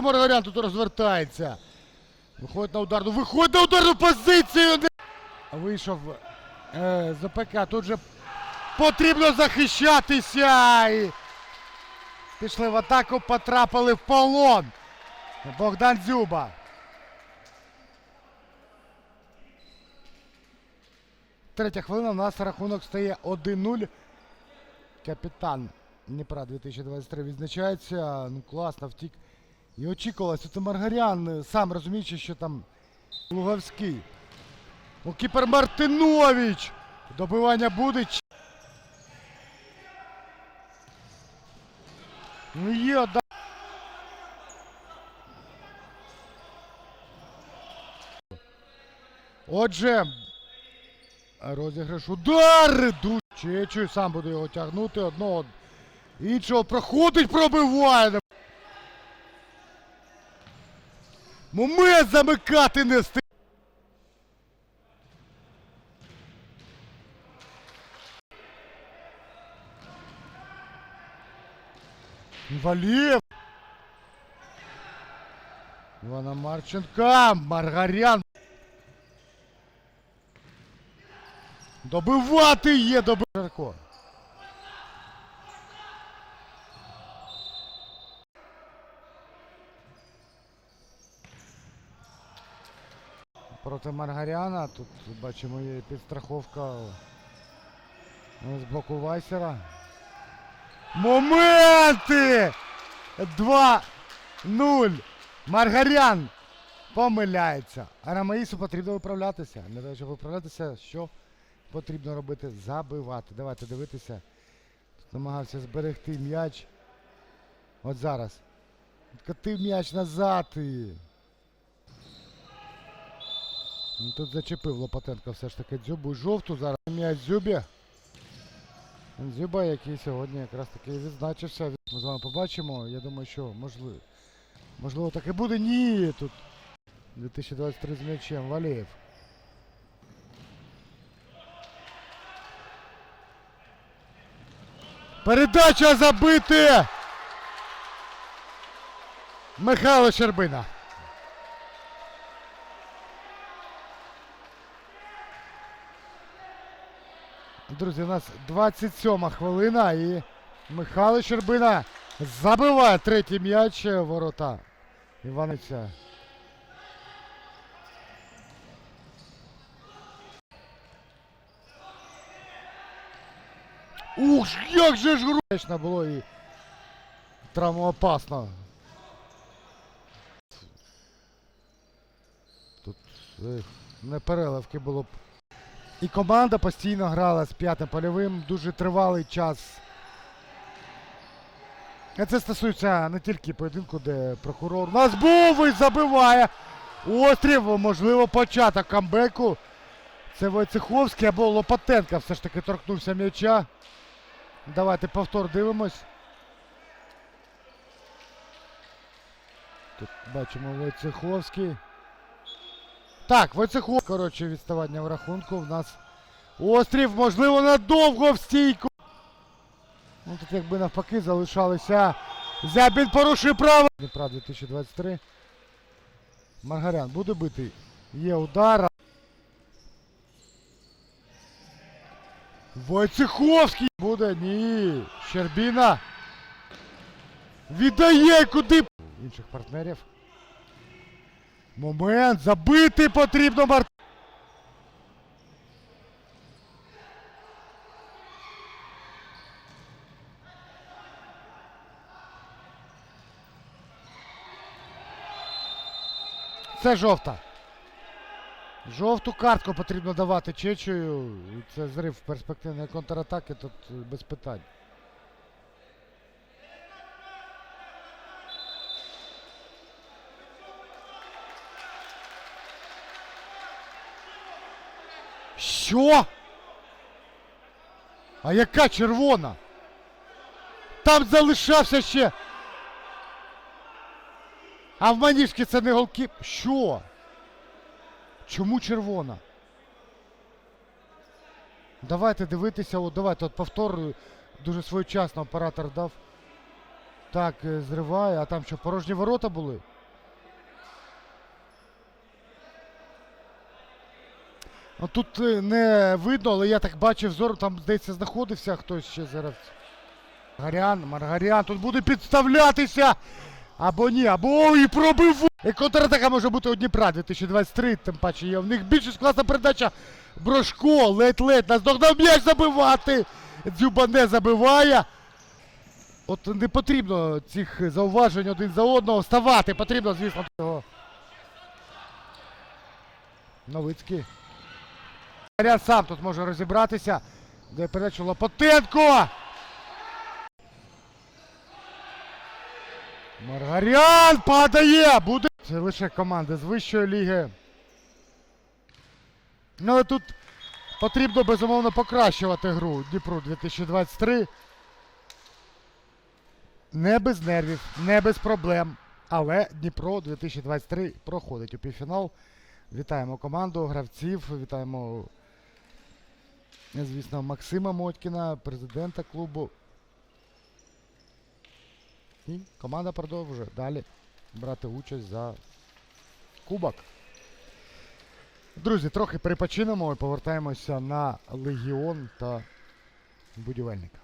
Маргарян тут розвертається. Виходить на ударну. Виходить на ударну позицію. Вийшов е, з. Тут же потрібно захищатися. І пішли в атаку, потрапили в полон. Богдан Дзюба. Третя хвилина. У нас рахунок стає 1-0. Капітан Дніпра 2023 відзначається. Ну класно, втік. І очікувалося, це Маргарян, е, сам розуміючи, що там Луговський. О, кіпер Мартинович! Добивання буде. Ну є, да. Отже, розіграш удар! Ду- Чечу, сам буде його тягнути одного. Іншого проходить, пробиває. Момент замикати не встиг. Валєв. Івана Марченка. Маргарян. Добивати є доби... Жарко. Проти Маргаряна. Тут бачимо є підстраховка е, з боку Вайсера. Моменти! 2-0. Маргарян помиляється. А Рамаїсу потрібно виправлятися. Для того, щоб виправлятися, що потрібно робити? Забивати. Давайте дивитися. Намагався зберегти м'яч. От зараз. Катив м'яч назад і. Ну, Тут зачепив Лопатенко все ж таки дзюбу жовту. Зараз м'яч дзюбі. Дзюба, який сьогодні якраз таки відзначився. Ми з вами побачимо. Я думаю, що можливо. Можливо, так і буде. Ні. Тут 2023 з м'ячем. Валєєв. Передача забити! Михайло Щербина. Друзі, у нас 27 хвилина і Михайло Щербина забиває третій м'яч ворота. Іваниця. Ух, як же ж гречно було і травмоопасно. Тут ех, не переливки було б. І команда постійно грала з п'ятим польовим дуже тривалий час. Це стосується не тільки поєдинку, де прокурор у нас був і забиває. Острів, можливо, початок камбеку. Це Войцеховський або Лопатенка все ж таки торкнувся м'яча. Давайте повтор дивимось. Тут бачимо Войцеховський. Так, Войцехов. Коротше, відставання в рахунку. В нас острів, можливо, надовго в стійку. Ну тут якби навпаки залишалися. Зябін порушує право. Дніпра 2023. Маргарян буде битий. Є удар. Войцеховський буде. Ні. Щербіна. Віддає куди. Інших партнерів. Момент. Забити потрібно Мар... Це жовта. Жовту картку потрібно давати Чечою. Це зрив перспективної контратаки, тут без питань. Що? А яка червона? Там залишався ще. А в Манішки це не голки. Що? Чому червона? Давайте дивитися, от давайте от повтор е, дуже своєчасно оператор дав. Так, е, зриває, а там що, порожні ворота були? Тут е, не видно, але я так бачив зору, там, здається, знаходився хтось ще зараз. Маргарян, Маргарян, тут буде підставлятися. Або ні, або ой, пробив. І контратака може бути у Дніпра 2023, тим паче є. В них більш класна передача. Брошко, ледь-ледь, наздогнав м'яч забивати. Дзюба не забиває. От не потрібно цих зауважень один за одного. Вставати потрібно, звісно. Того. Новицький. Марян сам тут може розібратися. Де передачу Лопотенко. Маргарян падає! Буде. Це лише команди з вищої ліги. Ну але тут потрібно безумовно покращувати гру Дніпру 2023. Не без нервів, не без проблем. Але Дніпро 2023 проходить у півфінал. Вітаємо команду, гравців, вітаємо, звісно, Максима Мотькіна, президента клубу. І команда продовжує далі брати участь за кубок. Друзі, трохи перепочинемо і повертаємося на Легіон та будівельника.